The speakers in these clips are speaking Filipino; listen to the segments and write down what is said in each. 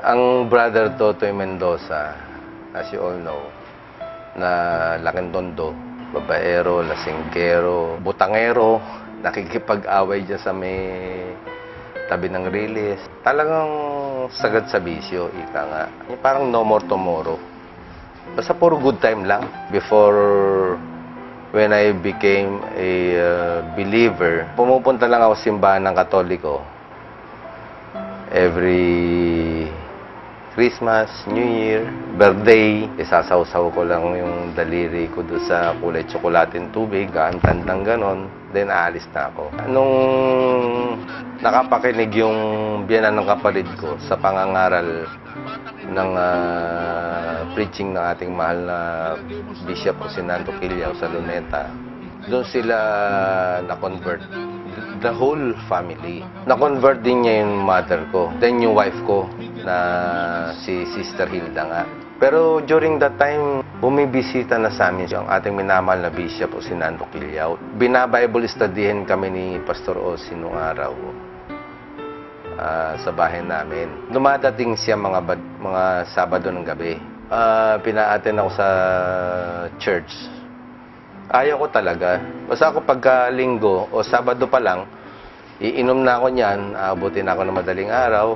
Ang brother Totoy Mendoza, as you all know, na laking tondo, babaero, lasingkero, butangero, nakikipag-away dyan sa may tabi ng rilis. Talagang sagad sa bisyo, ika nga. Parang no more tomorrow. Basta puro good time lang. Before when I became a uh, believer, pumupunta lang ako simbahan ng Katoliko every Christmas, New Year, birthday, isasawsaw ko lang yung daliri ko doon sa kulay tsokolatin tubig, gaantan ng ganon, then aalis na ako. Nung nakapakinig yung biyanan ng kapatid ko sa pangangaral ng ah, preaching ng ating mahal na Bishop Rosinando Quiliao sa Luneta, doon sila na-convert. The whole family. Na-convert din niya yung mother ko. Then yung wife ko na si Sister Hilda nga. Pero during that time, bumibisita na sa amin yung ating minamahal na bishop o si Nando Quiliao. Bina-Bible studyhin kami ni Pastor Osi nung araw ah, sa bahay namin. Dumadating siya mga mga Sabado ng gabi. Ah, pinaaten ako sa church. Ayaw ko talaga. Basta ako pagka linggo o Sabado pa lang, iinom na ako niyan, aabutin ako ng madaling araw.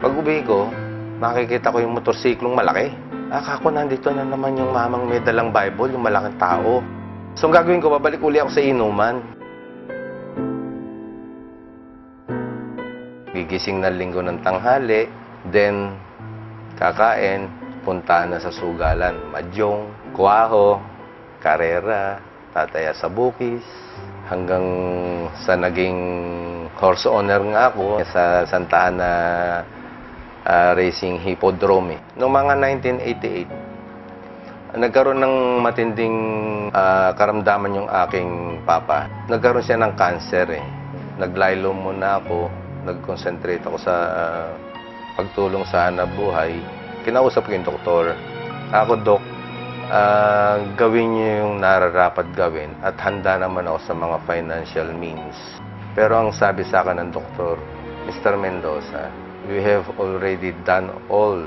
Pag uwi ko, makikita ko yung motorsiklong malaki. Akako nandito na naman yung mamang may dalang Bible, yung malaking tao. So, ang gagawin ko, babalik uli ako sa inuman. Gigising na linggo ng tanghali, then kakain, punta na sa sugalan. Madyong, kuwaho, karera, tataya sa bukis, hanggang sa naging horse owner nga ako sa Santa Ana ah, Racing Hippodrome. Noong mga 1988, nagkaroon ng matinding ah, karamdaman yung aking papa. Nagkaroon siya ng cancer eh. Naglaylo muna ako, nag-concentrate ako sa ah, pagtulong sa hanap buhay. Kinausap ko yung doktor. Ako, dok, ah, gawin niyo yung nararapat gawin at handa naman ako sa mga financial means. Pero ang sabi sa akin ng doktor, Mr. Mendoza, we have already done all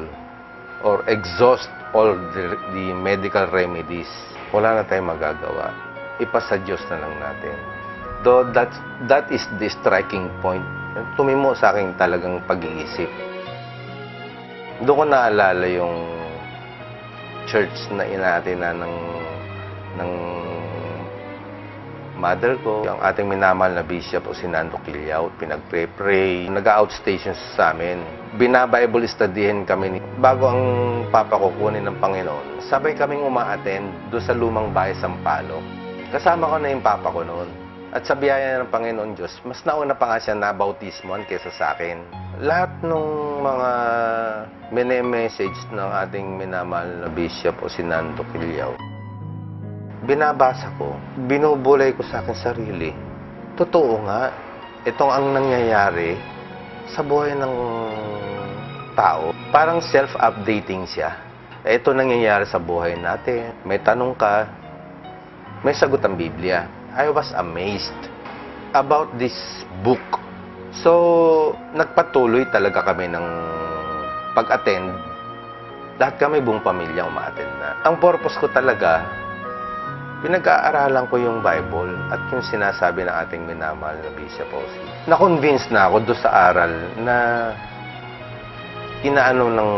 or exhaust all the, the medical remedies. Wala na tayong magagawa. Ipasa Diyos na lang natin. Though that, that is the striking point. Tumimo sa akin talagang pag-iisip. Doon ko naalala yung church na inatin na ng, ng mother ko, yung ating minamahal na bishop o si Nando Quiliao, pinag-pray-pray, nag-outstation sa amin. Bina-Bible studyhin kami bago ang papa ko kunin ng Panginoon. Sabay kaming umaattend doon sa lumang bahay Sampalo. Kasama ko na yung papa ko noon. At sa biyaya ng Panginoon Diyos, mas nauna pa nga siya na bautismoan kaysa sa akin. Lahat ng mga mini-message ng ating minamahal na bishop o si Nando binabasa ko, binubulay ko sa akin sarili. Totoo nga, itong ang nangyayari sa buhay ng tao. Parang self-updating siya. Ito nangyayari sa buhay natin. May tanong ka, may sagot ang Biblia. I was amazed about this book. So, nagpatuloy talaga kami ng pag-attend. Lahat kami buong pamilya umaattend na. Ang purpose ko talaga, pinag-aaralan ko yung Bible at yung sinasabi ng ating minamahal na Bishop Osi. Na-convince na ako doon sa aral na inaano ng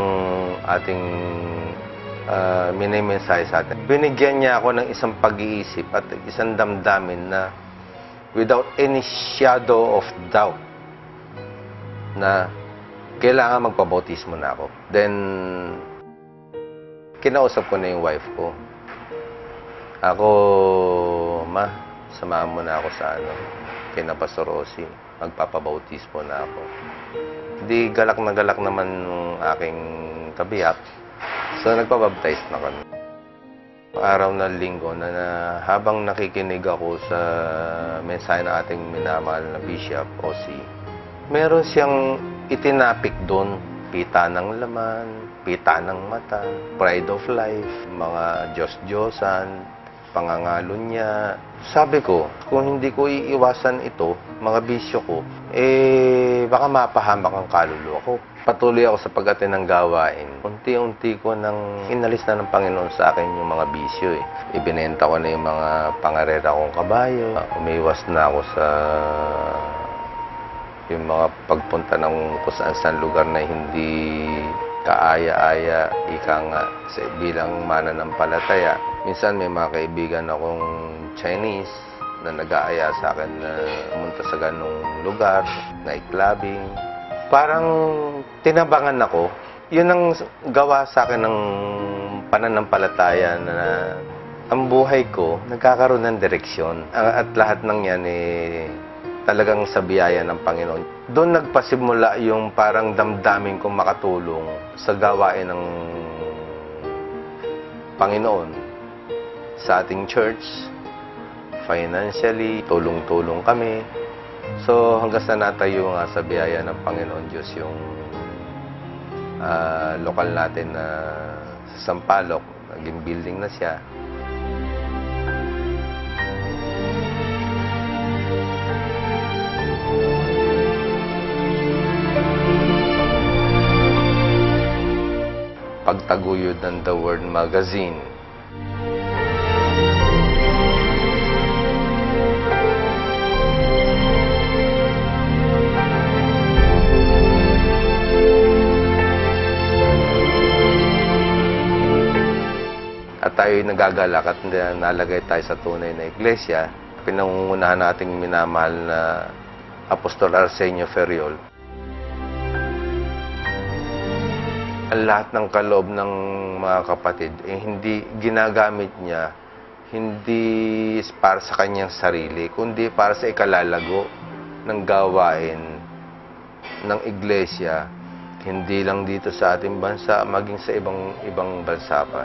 ating uh, minimensahe sa atin. Binigyan niya ako ng isang pag-iisip at isang damdamin na without any shadow of doubt na kailangan magpabautismo na ako. Then, kinausap ko na yung wife ko. Ako, ma, samahan mo na ako sa ano, kina Pastor Rossi. Magpapabautismo na ako. Di galak na galak naman ng aking kabiyak. So, nagpabaptize na kami. Araw na linggo na, na habang nakikinig ako sa mensahe ng ating minamahal na Bishop Osi, meron siyang itinapik doon pita ng laman, pita ng mata, pride of life, mga Diyos-Diyosan, pangangalo niya. Sabi ko, kung hindi ko iiwasan ito, mga bisyo ko, eh, baka mapahamak ang kaluluwa ko. Patuloy ako sa pag-atin ng gawain. Unti-unti ko nang inalis na ng Panginoon sa akin yung mga bisyo eh. Ibinenta ko na yung mga pangarera kong kabayo. Umiwas na ako sa yung mga pagpunta ng kung saan saan lugar na hindi kaaya-aya, ika nga, bilang mananampalataya. Minsan may mga kaibigan akong Chinese na nag-aaya sa akin na pumunta sa ganong lugar, night clubbing. Parang tinabangan ako. Yun ang gawa sa akin ng pananampalataya na ang buhay ko nagkakaroon ng direksyon. At lahat ng yan eh, talagang sa biyaya ng Panginoon. Doon nagpasimula yung parang damdamin kong makatulong sa gawain ng Panginoon sa ating church, financially, tulong-tulong kami. So hanggang sa natayo nga sa biyaya ng Panginoon Diyos yung ah, lokal natin na sa Sampaloc, naging building na siya. pagtaguyod ng The Word Magazine. Tayo nagagalak at na- nalagay tayo sa tunay na iglesia. Pinangungunahan nating minamahal na Apostol Arsenio Ferriol ang lahat ng kaloob ng mga kapatid, eh, hindi ginagamit niya hindi para sa kanyang sarili, kundi para sa ikalalago ng gawain ng iglesia, hindi lang dito sa ating bansa, maging sa ibang ibang bansa pa.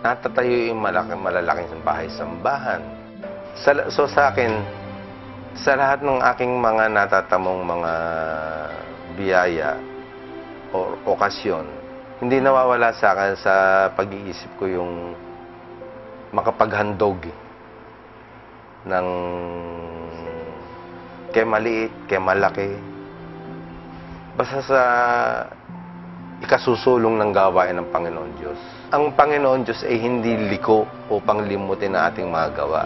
Natatayo yung malaki, malalaking bahay-sambahan. Sa, so sa akin, sa lahat ng aking mga natatamong mga biyaya o okasyon, hindi nawawala sa akin sa pag-iisip ko yung makapaghandog ng kay maliit, kay malaki. Basta sa ikasusulong ng gawain ng Panginoon Diyos. Ang Panginoon Diyos ay hindi liko upang limutin ang ating mga gawa.